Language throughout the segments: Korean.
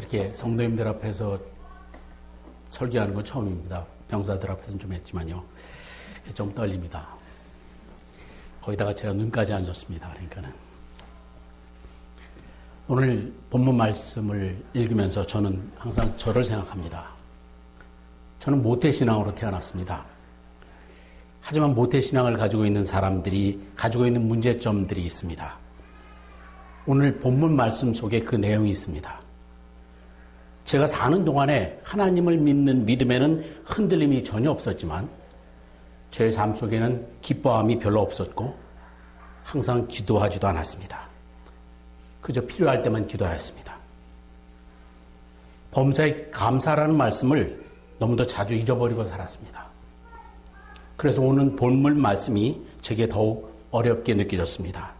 이렇게 성도님들 앞에서 설교하는 건 처음입니다. 병사들 앞에서는 좀 했지만요. 좀 떨립니다. 거기다가 제가 눈까지 안 좋습니다. 그러니까는. 오늘 본문 말씀을 읽으면서 저는 항상 저를 생각합니다. 저는 모태신앙으로 태어났습니다. 하지만 모태신앙을 가지고 있는 사람들이 가지고 있는 문제점들이 있습니다. 오늘 본문 말씀 속에 그 내용이 있습니다. 제가 사는 동안에 하나님을 믿는 믿음에는 흔들림이 전혀 없었지만 제 삶 속에는 기뻐함이 별로 없었고 항상 기도하지도 않았습니다. 그저 필요할 때만 기도하였습니다. 범사에 감사라는 말씀을 너무도 자주 잊어버리고 살았습니다. 그래서 오늘 본문 말씀이 제게 더욱 어렵게 느껴졌습니다.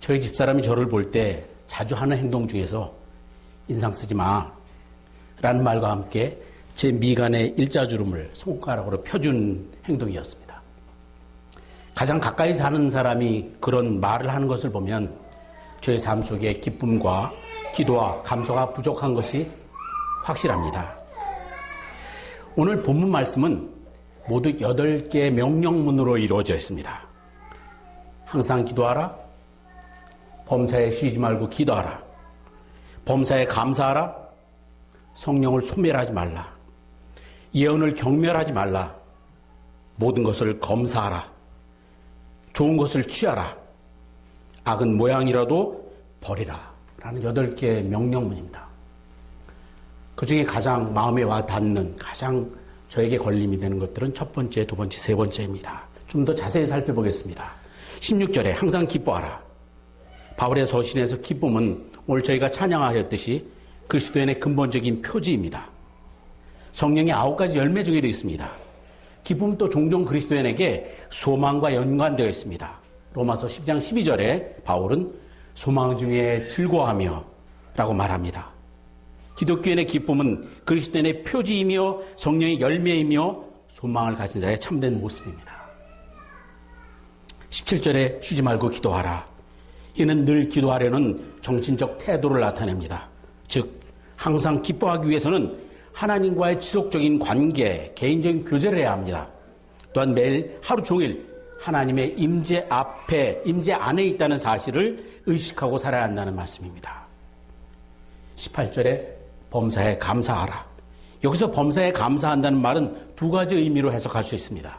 저희 집사람이 저를 볼 때 자주 하는 행동 중에서 인상 쓰지 마. 라는 말과 함께 제 미간의 일자주름을 손가락으로 펴준 행동이었습니다. 가장 가까이 사는 사람이 그런 말을 하는 것을 보면 저의 삶 속에 기쁨과 기도와 감소가 부족한 것이 확실합니다. 오늘 본문 말씀은 모두 8개의 명령문으로 이루어져 있습니다. 항상 기도하라. 범사에 쉬지 말고 기도하라. 범사에 감사하라. 성령을 소멸하지 말라. 예언을 경멸하지 말라. 모든 것을 검사하라. 좋은 것을 취하라. 악은 모양이라도 버리라. 라는 여덟 개의 명령문입니다. 그 중에 가장 마음에 와 닿는, 가장 저에게 걸림이 되는 것들은 첫 번째, 두 번째, 세 번째입니다. 좀 더 자세히 살펴보겠습니다. 16절에 항상 기뻐하라. 바울의 서신에서 기쁨은 오늘 저희가 찬양하였듯이 그리스도인의 근본적인 표지입니다. 성령의 아홉 가지 열매 중에도 있습니다. 기쁨은 또 종종 그리스도인에게 소망과 연관되어 있습니다. 로마서 10장 12절에 바울은 소망 중에 즐거워하며 라고 말합니다. 기독교인의 기쁨은 그리스도인의 표지이며 성령의 열매이며 소망을 가진 자의 참된 모습입니다. 17절에 쉬지 말고 기도하라. 이는 늘 기도하려는 정신적 태도를 나타냅니다. 즉, 항상 기뻐하기 위해서는 하나님과의 지속적인 관계, 개인적인 교제를 해야 합니다. 또한 매일 하루 종일 하나님의 임재 앞에, 임재 안에 있다는 사실을 의식하고 살아야 한다는 말씀입니다. 18절에 범사에 감사하라. 여기서 범사에 감사한다는 말은 두 가지 의미로 해석할 수 있습니다.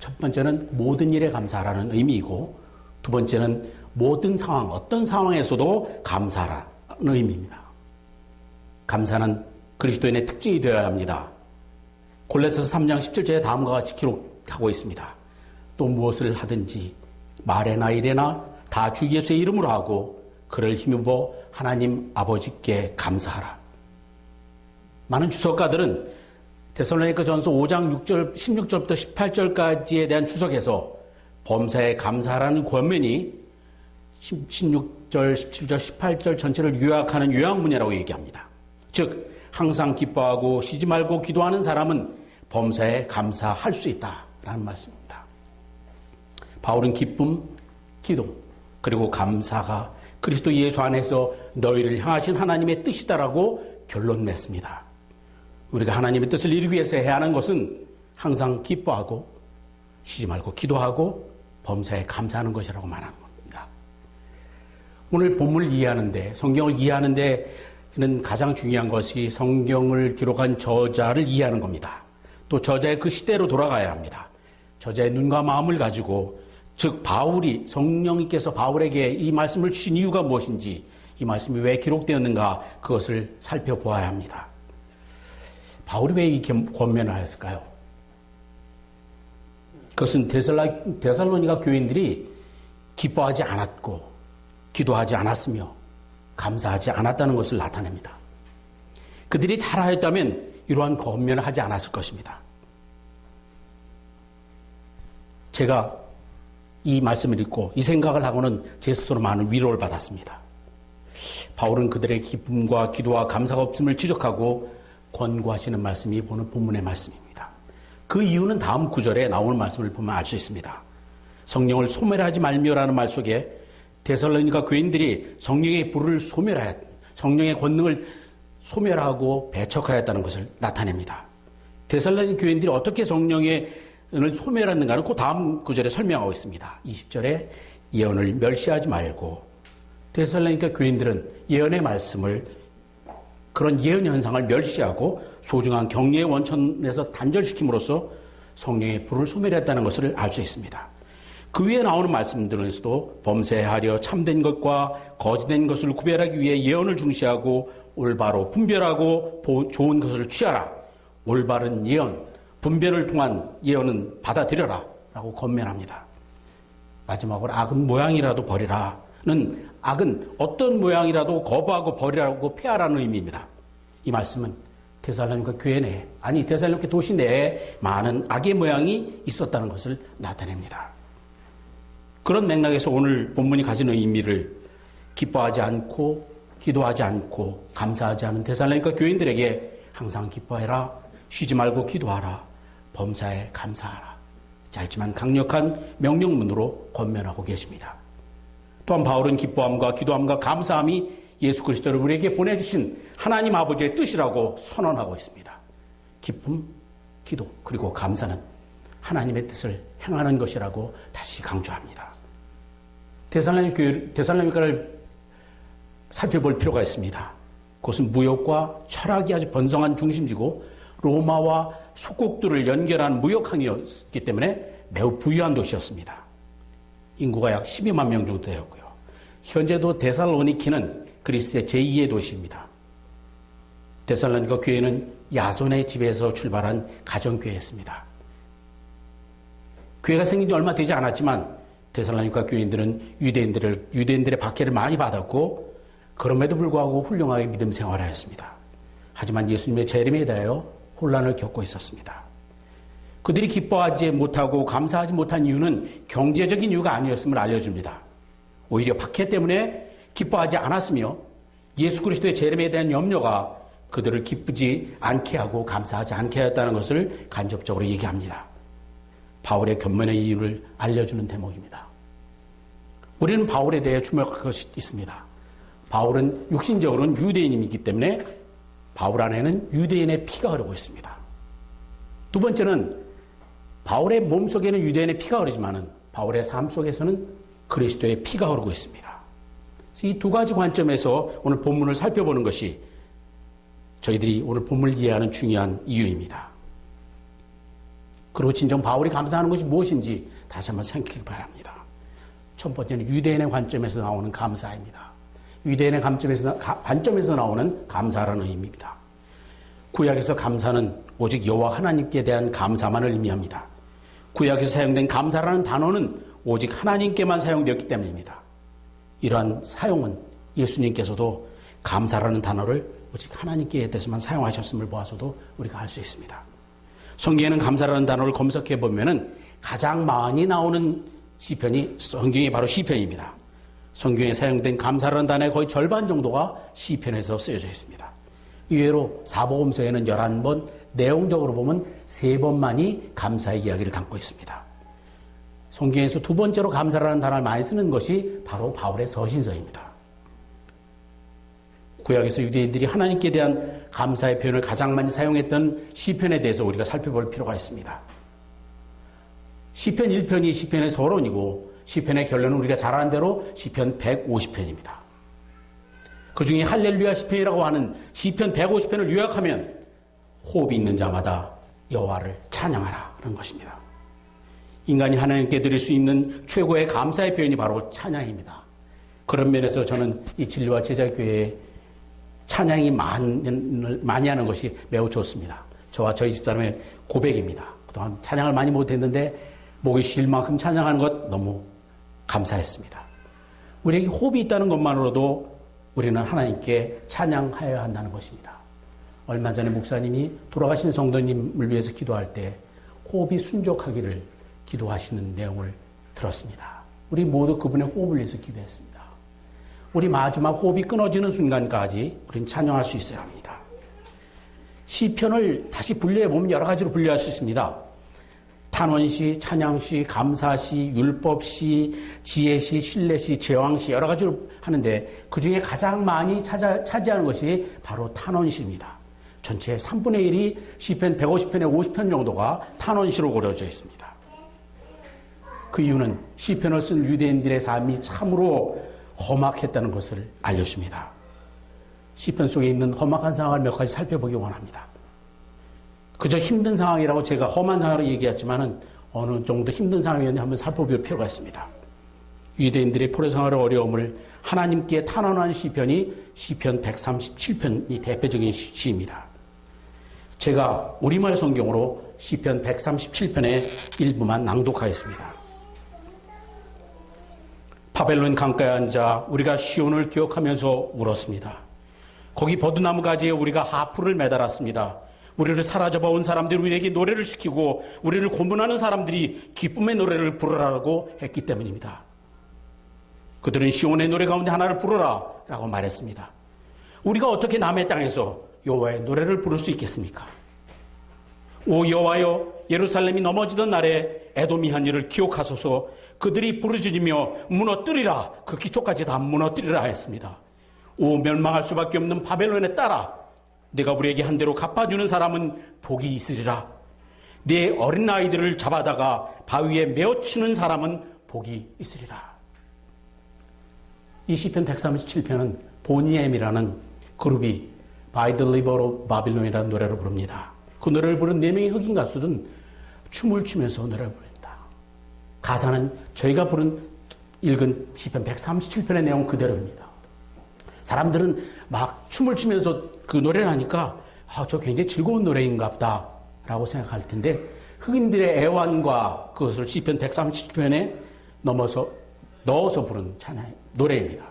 첫 번째는 모든 일에 감사하라는 의미이고 두 번째는 모든 상황, 어떤 상황에서도 감사하라는 의미입니다. 감사는 그리스도인의 특징이 되어야 합니다. 골레서서 3장 17절에 다음과 같이 기록하고 있습니다. 또 무엇을 하든지 말에나 일에나 다 주 예수의 이름으로 하고 그를 힘입어 하나님 아버지께 감사하라. 많은 주석가들은 데살로니가 전서 5장 6절, 16절부터 18절까지에 대한 주석에서 범사에 감사하라는 권면이 16절, 17절, 18절 전체를 요약하는 요약문이라고 얘기합니다. 즉, 항상 기뻐하고 쉬지 말고 기도하는 사람은 범사에 감사할 수 있다라는 말씀입니다. 바울은 기쁨, 기도, 그리고 감사가 그리스도 예수 안에서 너희를 향하신 하나님의 뜻이다라고 결론 냈습니다. 우리가 하나님의 뜻을 이루기 위해서 해야 하는 것은 항상 기뻐하고 쉬지 말고 기도하고 범사에 감사하는 것이라고 말하는 겁니다. 오늘 본문을 이해하는데 성경을 이해하는데는 가장 중요한 것이 성경을 기록한 저자를 이해하는 겁니다. 또 저자의 그 시대로 돌아가야 합니다. 저자의 눈과 마음을 가지고 즉 바울이 성령님께서 바울에게 이 말씀을 주신 이유가 무엇인지 이 말씀이 왜 기록되었는가 그것을 살펴보아야 합니다. 바울이 왜 이 권면을 하였을까요? 그것은 데살로니가 교인들이 기뻐하지 않았고 기도하지 않았으며 감사하지 않았다는 것을 나타냅니다. 그들이 잘하였다면 이러한 권면을 하지 않았을 것입니다. 제가 이 말씀을 읽고 이 생각을 하고는 제 스스로 많은 위로를 받았습니다. 바울은 그들의 기쁨과 기도와 감사가 없음을 지적하고 권고하시는 말씀이 보는 본문의 말씀입니다. 그 이유는 다음 구절에 나오는 말씀을 보면 알 수 있습니다. 성령을 소멸하지 말며라는 말 속에 데살로니가 교인들이 성령의 불을 소멸하였, 성령의 권능을 소멸하고 배척하였다는 것을 나타냅니다. 데살로니 교인들이 어떻게 성령의 을 소멸했는가는 그 다음 구절에 설명하고 있습니다. 20절에 예언을 멸시하지 말고 데살로니가 교인들은 예언의 말씀을 그런 예언 현상을 멸시하고 소중한 경례의 원천에서 단절시킴으로써 성령의 불을 소멸했다는 것을 알 수 있습니다. 그 위에 나오는 말씀들에서도 범죄하려 참된 것과 거짓된 것을 구별하기 위해 예언을 중시하고 올바로 분별하고 좋은 것을 취하라. 올바른 예언, 분별을 통한 예언은 받아들여라. 라고 건면합니다. 마지막으로 악은 모양이라도 버리라는 악은 어떤 모양이라도 거부하고 버리라고 폐하라는 의미입니다. 이 말씀은 데살로니가 교회 내에 아니 데살로니가 도시 내에 많은 악의 모양이 있었다는 것을 나타냅니다. 그런 맥락에서 오늘 본문이 가지는 의미를 기뻐하지 않고 기도하지 않고 감사하지 않은 데살로니가 교인들에게 항상 기뻐해라 쉬지 말고 기도하라 범사에 감사하라 짧지만 강력한 명령문으로 권면하고 계십니다. 또한 바울은 기뻐함과 기도함과 감사함이 예수 그리스도를 우리에게 보내주신 하나님 아버지의 뜻이라고 선언하고 있습니다. 기쁨, 기도, 그리고 감사는 하나님의 뜻을 행하는 것이라고 다시 강조합니다. 대살로니카를 살펴볼 필요가 있습니다. 그것은 무역과 철학이 아주 번성한 중심지고 로마와 속국들을 연결한 무역항이었기 때문에 매우 부유한 도시였습니다. 인구가 약 12만 명 정도 되었고요. 현재도 데살로니키는 그리스의 제2의 도시입니다. 데살로니가 교회는 야손의 집에서 출발한 가정교회였습니다. 교회가 생긴 지 얼마 되지 않았지만 데살로니가 교인들은 유대인들을 유대인들의 박해를 많이 받았고 그럼에도 불구하고 훌륭하게 믿음 생활을 하였습니다. 하지만 예수님의 재림에 대하여 혼란을 겪고 있었습니다. 그들이 기뻐하지 못하고 감사하지 못한 이유는 경제적인 이유가 아니었음을 알려줍니다. 오히려 박해 때문에 기뻐하지 않았으며 예수 그리스도의 재림에 대한 염려가 그들을 기쁘지 않게 하고 감사하지 않게 하였다는 것을 간접적으로 얘기합니다. 바울의 견면의 이유를 알려주는 대목입니다. 우리는 바울에 대해 주목할 것이 있습니다. 바울은 육신적으로는 유대인이기 때문에 바울 안에는 유대인의 피가 흐르고 있습니다. 두 번째는 바울의 몸 속에는 유대인의 피가 흐르지만은 바울의 삶 속에서는 그리스도의 피가 흐르고 있습니다. 이 두 가지 관점에서 오늘 본문을 살펴보는 것이 저희들이 오늘 본문을 이해하는 중요한 이유입니다. 그리고 진정 바울이 감사하는 것이 무엇인지 다시 한번 생각해 봐야 합니다. 첫 번째는 유대인의 관점에서 나오는 감사입니다. 유대인의 관점에서, 관점에서 나오는 감사라는 의미입니다. 구약에서 감사는 오직 여호와 하나님께 대한 감사만을 의미합니다. 구약에서 사용된 감사라는 단어는 오직 하나님께만 사용되었기 때문입니다. 이러한 사용은 예수님께서도 감사라는 단어를 오직 하나님께 대해서만 사용하셨음을 보아서도 우리가 알 수 있습니다. 성경에는 감사라는 단어를 검색해 보면은 가장 많이 나오는 시편이 성경이 바로 시편입니다. 성경에 사용된 감사라는 단어의 거의 절반 정도가 시편에서 쓰여져 있습니다. 의외로 사복음서에는 11번, 내용적으로 보면 3번만이 감사의 이야기를 담고 있습니다. 성경에서 두 번째로 감사라는 단어를 많이 쓰는 것이 바로 바울의 서신서입니다. 구약에서 유대인들이 하나님께 대한 감사의 표현을 가장 많이 사용했던 시편에 대해서 우리가 살펴볼 필요가 있습니다. 시편 1편이 시편의 서론이고 시편의 결론은 우리가 잘 아는 대로 시편 150편입니다. 그 중에 할렐루야 시편이라고 하는 시편 150편을 요약하면 호흡이 있는 자마다 여호와를 찬양하라는 것입니다. 인간이 하나님께 드릴 수 있는 최고의 감사의 표현이 바로 찬양입니다. 그런 면에서 저는 이 진리와 제자교회에 찬양이 많이 하는 것이 매우 좋습니다. 저와 저희 집사람의 고백입니다. 그동안 찬양을 많이 못했는데 목이 쉴 만큼 찬양하는 것 너무 감사했습니다. 우리에게 호흡이 있다는 것만으로도 우리는 하나님께 찬양하여야 한다는 것입니다. 얼마 전에 목사님이 돌아가신 성도님을 위해서 기도할 때 호흡이 순족하기를 기도하시는 내용을 들었습니다. 우리 모두 그분의 호흡을 위해서 기도했습니다. 우리 마지막 호흡이 끊어지는 순간까지 우리는 찬양할 수 있어야 합니다. 시편을 다시 분류해 보면 여러 가지로 분류할 수 있습니다. 탄원시, 찬양시, 감사시, 율법시, 지혜시, 신뢰시, 제왕시 여러 가지로 하는데 그 중에 가장 많이 차자, 차지하는 것이 바로 탄원시입니다. 전체의 3분의 1이 시편 150편에 50편 정도가 탄원시로 고려져 있습니다. 그 이유는 시편을 쓴 유대인들의 삶이 참으로 험악했다는 것을 알려줍니다. 시편 속에 있는 험악한 상황을 몇 가지 살펴보기 원합니다. 그저 힘든 상황이라고 제가 험한 상황으로 얘기했지만은 어느 정도 힘든 상황이었는지 한번 살펴볼 필요가 있습니다. 유대인들의 포로생활의 어려움을 하나님께 탄원한 시편이 시편 137편이 대표적인 시입니다. 제가 우리말 성경으로 시편 137편의 일부만 낭독하였습니다. 바벨론 강가에 앉아 우리가 시온을 기억하면서 울었습니다. 거기 버드나무 가지에 우리가 하프를 매달았습니다. 우리를 사라져봐 온 사람들이 우리에게 노래를 시키고 우리를 고문하는 사람들이 기쁨의 노래를 부르라고 했기 때문입니다. 그들은 시온의 노래 가운데 하나를 부르라 라고 말했습니다. 우리가 어떻게 남의 땅에서 여호와의 노래를 부를 수 있겠습니까? 오 여호와여 예루살렘이 넘어지던 날에 에돔이 한 일을 기억하소서 그들이 부르짖으며 무너뜨리라 그 기초까지 다 무너뜨리라 했습니다. 오 멸망할 수밖에 없는 바벨론에 따라 내가 우리에게 한 대로 갚아주는 사람은 복이 있으리라. 내 어린 아이들을 잡아다가 바위에 메어치는 사람은 복이 있으리라. 이 시편 137편은 보니엠이라는 그룹이 By the River of Babylon이라는 노래를 부릅니다. 그 노래를 부른 네 명의 흑인 가수들은 춤을 추면서 노래를 부릅니다. 가사는 저희가 부른 읽은 시편 137편의 내용 그대로입니다. 사람들은 막 춤을 추면서 그 노래를 하니까 아, 저 굉장히 즐거운 노래인가 보다 라고 생각할 텐데 흑인들의 애완과 그것을 시편 137편에 넘어서 넣어서 부른 찬양 노래입니다.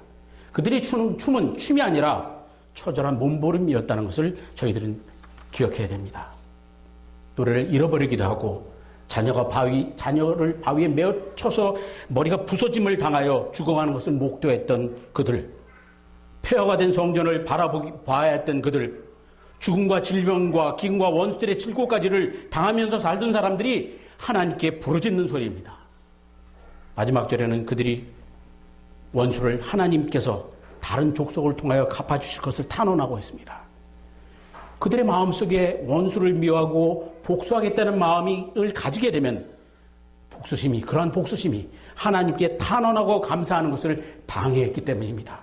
그들이 추는 춤은 춤이 아니라 처절한 몸부림이었다는 것을 저희들은 기억해야 됩니다. 노래를 잃어버리기도 하고 자녀가 바위 자녀를 바위에 메어 쳐서 머리가 부서짐을 당하여 죽어가는 것을 목도했던 그들 폐허가 된 성전을 바라보기 봐야 했던 그들 죽음과 질병과 기근과 원수들의 칠고까지를 당하면서 살던 사람들이 하나님께 부르짖는 소리입니다. 마지막 절에는 그들이 원수를 하나님께서 다른 족속을 통하여 갚아주실 것을 탄원하고 있습니다. 그들의 마음속에 원수를 미워하고 복수하겠다는 마음을 가지게 되면 복수심이, 그러한 복수심이 하나님께 탄원하고 감사하는 것을 방해했기 때문입니다.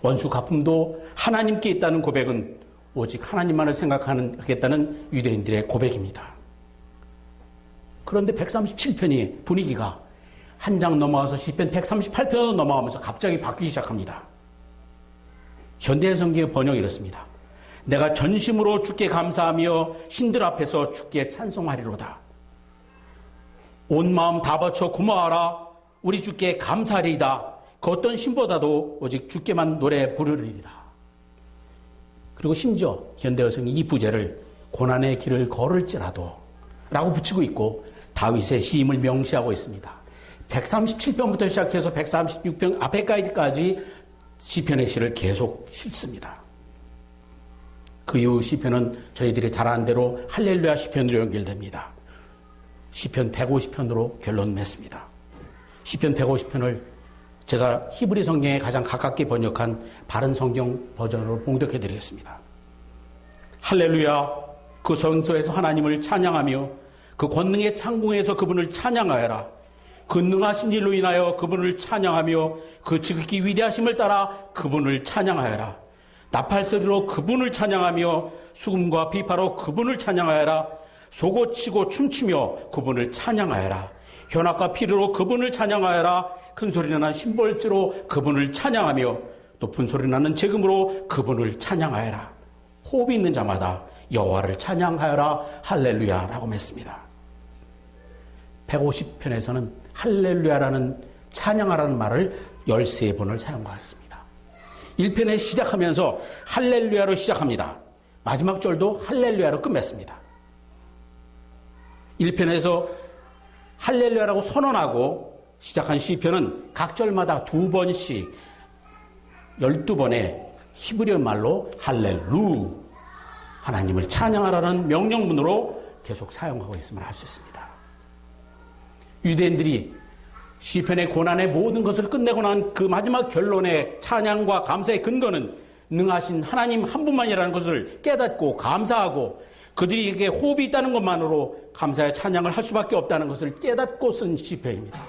원수 갚음도 하나님께 있다는 고백은 오직 하나님만을 생각하겠다는 유대인들의 고백입니다. 그런데 137편이 분위기가 한 장 넘어와서 시편 138편으로 넘어가면서 갑자기 바뀌기 시작합니다. 현대 성경의 번역이 이렇습니다. 내가 전심으로 주께 감사하며 신들 앞에서 주께 찬송하리로다. 온 마음 다 바쳐 고마워라. 우리 주께 감사하리이다. 그 어떤 신보다도 오직 주께만 노래 부르리이다. 그리고 심지어 현대어성이 이 부제를 고난의 길을 걸을지라도 라고 붙이고 있고 다윗의 시임을 명시하고 있습니다. 137편부터 시작해서 136편 앞에까지 시편의 시를 계속 실습니다. 그 이후 시편은 저희들이 잘 아는 대로 할렐루야 시편으로 연결됩니다. 시편 150편으로 결론 맺습니다. 시편 150편을 제가 히브리 성경에 가장 가깝게 번역한 바른 성경 버전으로 봉독해 드리겠습니다. 할렐루야 그 성소에서 하나님을 찬양하며 그 권능의 창궁에서 그분을 찬양하여라. 그 능하신 일로 인하여 그분을 찬양하며 그 지극히 위대하심을 따라 그분을 찬양하여라. 나팔소리로 그분을 찬양하며 수금과 비파로 그분을 찬양하여라. 소고치고 춤추며 그분을 찬양하여라. 현악과 피르로 그분을 찬양하여라. 큰 소리 나는 심벌지로 그분을 찬양하며 높은 소리 나는 재금으로 그분을 찬양하여라. 호흡이 있는 자마다 여호와를 찬양하여라. 할렐루야라고 맺습니다. 150편에서는 할렐루야라는 찬양하라는 말을 13번을 사용하였습니다. 1편에 시작하면서 할렐루야로 시작합니다. 마지막 절도 할렐루야로 끝맺습니다. 1편에서 할렐루야라고 선언하고 시작한 시편은 각 절마다 두 번씩 12번의 히브리어 말로 할렐루 하나님을 찬양하라는 명령문으로 계속 사용하고 있음을 알 수 있습니다. 유대인들이 시편의 고난의 모든 것을 끝내고 난 그 마지막 결론의 찬양과 감사의 근거는 능하신 하나님 한 분만이라는 것을 깨닫고 감사하고 그들에게 호흡이 있다는 것만으로 감사의 찬양을 할 수밖에 없다는 것을 깨닫고 쓴 시편입니다.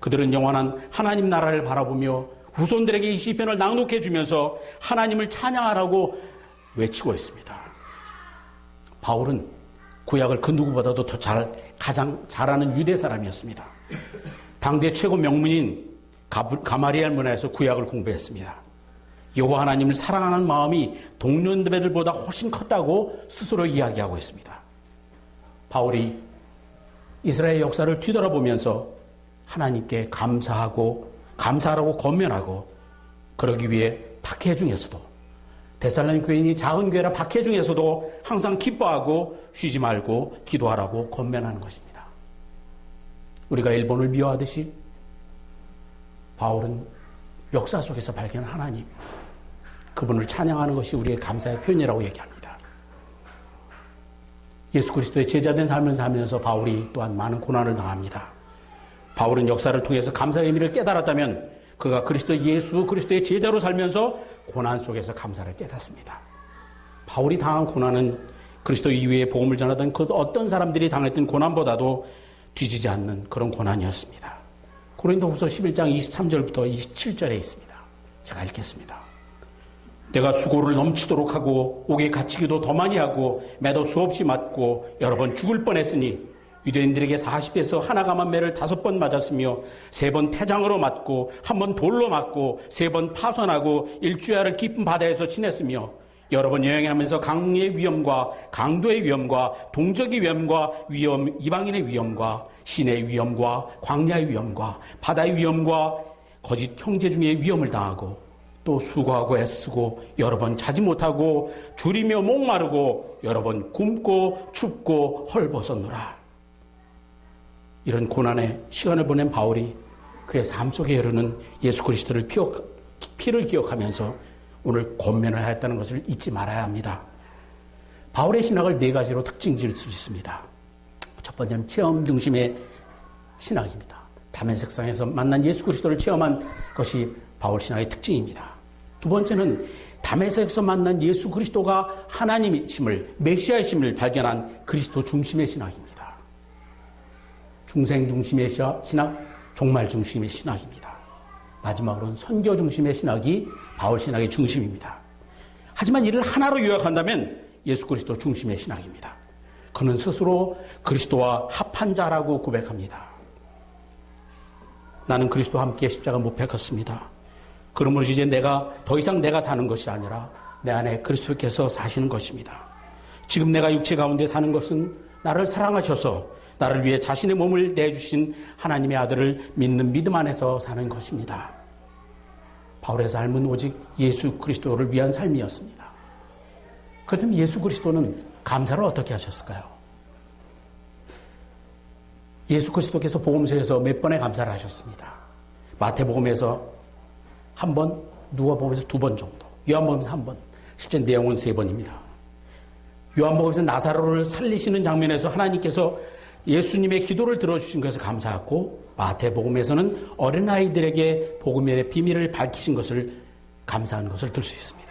그들은 영원한 하나님 나라를 바라보며 후손들에게 이 시편을 낭독해 주면서 하나님을 찬양하라고 외치고 있습니다. 바울은 구약을 그 누구보다도 더 잘, 가장 잘하는 유대 사람이었습니다. 당대 최고 명문인 가마리엘 문화에서 구약을 공부했습니다. 여호와 하나님을 사랑하는 마음이 동년배들보다 훨씬 컸다고 스스로 이야기하고 있습니다. 바울이 이스라엘 역사를 뒤돌아보면서 하나님께 감사하고 감사하라고 권면하고 그러기 위해 박해 중에서도 데살로니 교인이 작은 교회라 박해 중에서도 항상 기뻐하고 쉬지 말고 기도하라고 권면하는 것입니다. 우리가 일본을 미워하듯이 바울은 역사 속에서 발견한 하나님, 그분을 찬양하는 것이 우리의 감사의 표현이라고 얘기합니다. 예수 그리스도의 제자된 삶을 살면서 바울이 또한 많은 고난을 당합니다. 바울은 역사를 통해서 감사의 의미를 깨달았다면 그가 그리스도 예수 그리스도의 제자로 살면서 고난 속에서 감사를 깨닫습니다. 바울이 당한 고난은 그리스도 이외에 복음을 전하던 그 어떤 사람들이 당했던 고난보다도 뒤지지 않는 그런 고난이었습니다. 고린도후서 11장 23절부터 27절에 있습니다. 제가 읽겠습니다. 내가 수고를 넘치도록 하고 옥에 갇히기도 더 많이 하고 매도 수없이 맞고 여러 번 죽을 뻔했으니 유대인들에게 40에서 하나가 만 매를 다섯 번 맞았으며 세 번 태장으로 맞고 한 번 돌로 맞고 세 번 파손하고 일주야를 깊은 바다에서 지냈으며 여러 번 여행하면서 강의 위험과 강도의 위험과 동적의 위험과 위험 이방인의 위험과 신의 위험과 광야의 위험과 바다의 위험과 거짓 형제 중의 위험을 당하고 또 수고하고 애쓰고 여러 번 자지 못하고 줄이며 목마르고 여러 번 굶고 춥고 헐벗었노라. 이런 고난의 시간을 보낸 바울이 그의 삶 속에 흐르는 예수 그리스도를 피를 기억하면서 오늘 권면을 하였다는 것을 잊지 말아야 합니다. 바울의 신학을 네 가지로 특징 지을 수 있습니다. 첫 번째는 체험 중심의 신학입니다. 다면색상에서 만난 예수 그리스도를 체험한 것이 바울 신학의 특징입니다. 두 번째는 담에색에서 만난 예수 그리스도가 하나님이심을 메시아이심을 발견한 그리스도 중심의 신학입니다. 중생 중심의 신학, 종말 중심의 신학입니다. 마지막으로는 선교 중심의 신학이 바울 신학의 중심입니다. 하지만 이를 하나로 요약한다면 예수 그리스도 중심의 신학입니다. 그는 스스로 그리스도와 합한 자라고 고백합니다. 나는 그리스도와 함께 십자가 못 뺏었습니다. 그러므로 이제 내가 더 이상 내가 사는 것이 아니라 내 안에 그리스도께서 사시는 것입니다. 지금 내가 육체 가운데 사는 것은 나를 사랑하셔서 나를 위해 자신의 몸을 내주신 하나님의 아들을 믿는 믿음 안에서 사는 것입니다. 바울의 삶은 오직 예수 그리스도를 위한 삶이었습니다. 그렇다면 예수 그리스도는 감사를 어떻게 하셨을까요? 예수 그리스도께서 복음서에서 몇 번의 감사를 하셨습니다. 마태복음에서 한 번, 누가복음에서 두 번 정도, 요한복음에서 한 번, 실제 내용은 세 번입니다. 요한복음에서 나사로를 살리시는 장면에서 하나님께서 예수님의 기도를 들어주신 것을 감사하고 마태복음에서는 어린아이들에게 복음의 비밀을 밝히신 것을 감사한 것을 들 수 있습니다.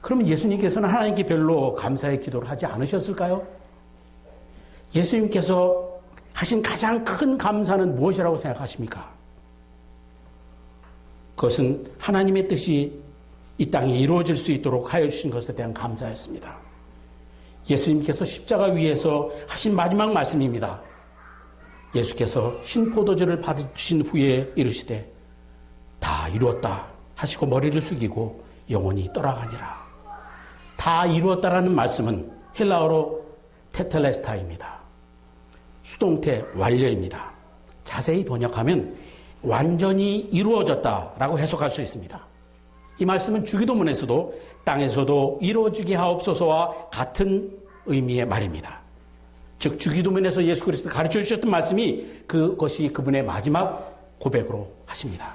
그러면 예수님께서는 하나님께 별로 감사의 기도를 하지 않으셨을까요? 예수님께서 하신 가장 큰 감사는 무엇이라고 생각하십니까? 그것은 하나님의 뜻이 이 땅에 이루어질 수 있도록 하여 주신 것에 대한 감사였습니다. 예수님께서 십자가 위에서 하신 마지막 말씀입니다. 예수께서 신포도주를 받으신 후에 이르시되 다 이루었다 하시고 머리를 숙이고 영원히 떠나가니라. 다 이루었다라는 말씀은 헬라어로 테텔레스타입니다. 수동태 완료입니다. 자세히 번역하면 완전히 이루어졌다라고 해석할 수 있습니다. 이 말씀은 주기도문에서도 땅에서도 이루어지게 하옵소서와 같은 의미의 말입니다. 즉 주기도문에서 예수 그리스도 가르쳐 주셨던 말씀이 그것이 그분의 마지막 고백으로 하십니다.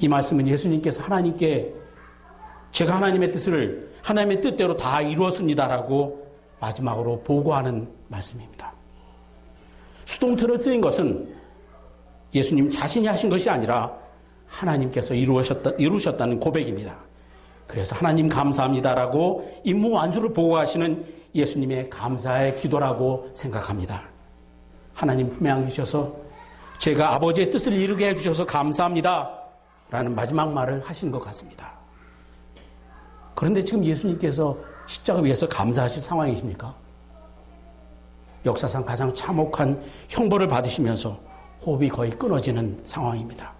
이 말씀은 예수님께서 하나님께 제가 하나님의 뜻을 하나님의 뜻대로 다 이루었습니다라고 마지막으로 보고하는 말씀입니다. 수동태로 쓰인 것은 예수님 자신이 하신 것이 아니라 하나님께서 이루셨다, 이루셨다는 고백입니다. 그래서 하나님 감사합니다라고 임무 완수를 보고하시는 예수님의 감사의 기도라고 생각합니다. 하나님 품에 주셔서 제가 아버지의 뜻을 이루게 해주셔서 감사합니다. 라는 마지막 말을 하신 것 같습니다. 그런데 지금 예수님께서 십자가 위에서 감사하실 상황이십니까? 역사상 가장 참혹한 형벌을 받으시면서 호흡이 거의 끊어지는 상황입니다.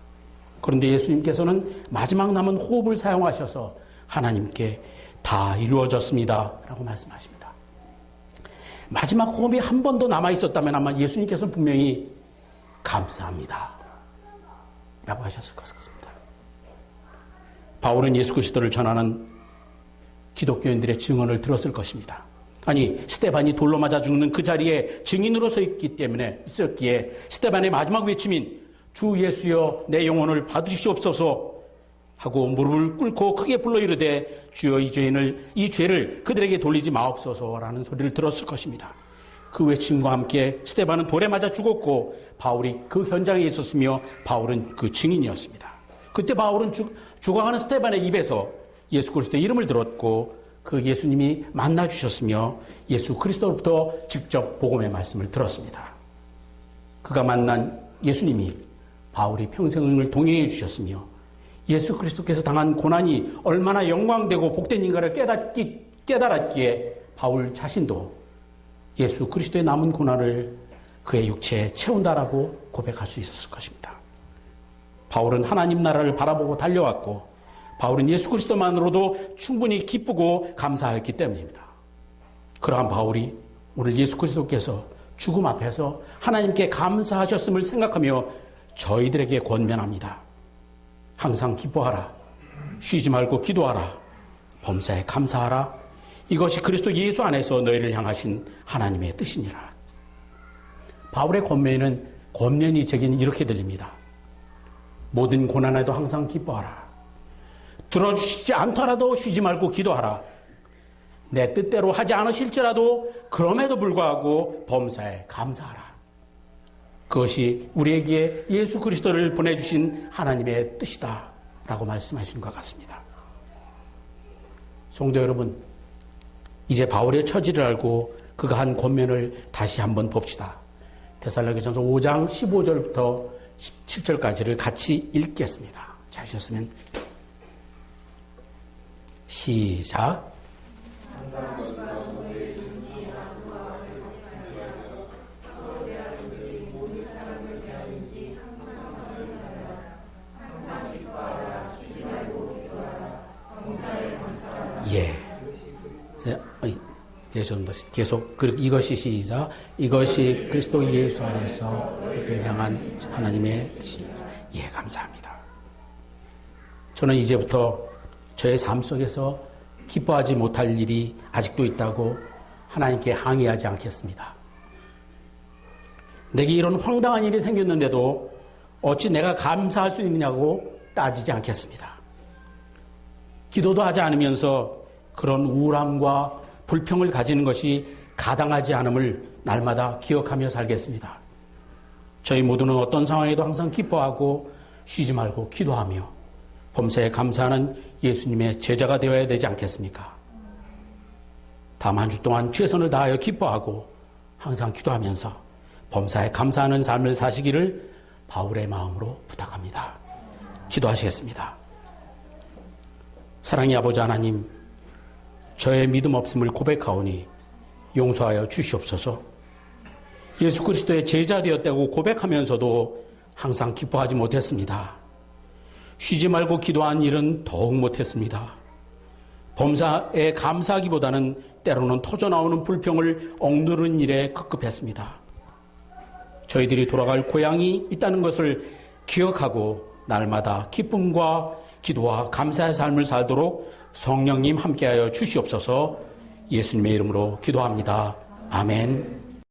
그런데 예수님께서는 마지막 남은 호흡을 사용하셔서 하나님께 다 이루어졌습니다. 라고 말씀하십니다. 마지막 호흡이 한 번 더 남아 있었다면 아마 예수님께서는 분명히 감사합니다. 라고 하셨을 것 같습니다. 바울은 예수 그리스도를 전하는 기독교인들의 증언을 들었을 것입니다. 아니 스테반이 돌로 맞아 죽는 그 자리에 증인으로 서 있기 때문에 있었기에 스테반의 마지막 외침인 주 예수여 내 영혼을 받으시옵소서 하고 무릎을 꿇고 크게 불러 이르되 주여 이 죄인을 이 죄를 그들에게 돌리지 마옵소서라는 소리를 들었을 것입니다. 그 외침과 함께 스테반은 돌에 맞아 죽었고 바울이 그 현장에 있었으며 바울은 그 증인이었습니다. 그때 바울은 죽, 죽어가는 스테반의 입에서 예수 그리스도의 이름을 들었고 그 예수님이 만나 주셨으며 예수 그리스도로부터 직접 복음의 말씀을 들었습니다. 그가 만난 예수님이 바울이 평생을 동행해 주셨으며 예수 그리스도께서 당한 고난이 얼마나 영광되고 복된 인가를 깨닫기, 깨달았기에 바울 자신도 예수 그리스도의 남은 고난을 그의 육체에 채운다라고 고백할 수 있었을 것입니다. 바울은 하나님 나라를 바라보고 달려왔고 바울은 예수 그리스도만으로도 충분히 기쁘고 감사했기 때문입니다. 그러한 바울이 오늘 예수 그리스도께서 죽음 앞에서 하나님께 감사하셨음을 생각하며 저희들에게 권면합니다. 항상 기뻐하라. 쉬지 말고 기도하라. 범사에 감사하라. 이것이 그리스도 예수 안에서 너희를 향하신 하나님의 뜻이니라. 바울의 권면은 권면이 제겐 이렇게 들립니다. 모든 고난에도 항상 기뻐하라. 들어주시지 않더라도 쉬지 말고 기도하라. 내 뜻대로 하지 않으실지라도 그럼에도 불구하고 범사에 감사하라. 그것이 우리에게 예수 그리스도를 보내주신 하나님의 뜻이다. 라고 말씀하신 것 같습니다. 성도 여러분, 이제 바울의 처지를 알고 그가 한 권면을 다시 한번 봅시다. 데살로니가전서 5장 15절부터 17절까지를 같이 읽겠습니다. 잘 하셨으면 시작. 예. 더 계속 이것이 시작. 이것이 그리스도 예수 안에서 를 향한 하나님의 예 감사합니다. 저는 이제부터 저의 삶 속에서 기뻐하지 못할 일이 아직도 있다고 하나님께 항의하지 않겠습니다. 내게 이런 황당한 일이 생겼는데도 어찌 내가 감사할 수 있느냐고 따지지 않겠습니다. 기도도 하지 않으면서 그런 우울함과 불평을 가지는 것이 가당하지 않음을 날마다 기억하며 살겠습니다. 저희 모두는 어떤 상황에도 항상 기뻐하고 쉬지 말고 기도하며 범사에 감사하는 예수님의 제자가 되어야 되지 않겠습니까? 다음 한 주 동안 최선을 다하여 기뻐하고 항상 기도하면서 범사에 감사하는 삶을 사시기를 바울의 마음으로 부탁합니다. 기도하시겠습니다. 사랑의 아버지 하나님, 저의 믿음 없음을 고백하오니 용서하여 주시옵소서. 예수 그리스도의 제자 되었다고 고백하면서도 항상 기뻐하지 못했습니다. 쉬지 말고 기도한 일은 더욱 못했습니다. 범사에 감사하기보다는 때로는 터져나오는 불평을 억누른 일에 급급했습니다. 저희들이 돌아갈 고향이 있다는 것을 기억하고 날마다 기쁨과 기도와 감사의 삶을 살도록 성령님 함께하여 주시옵소서 예수님의 이름으로 기도합니다. 아멘.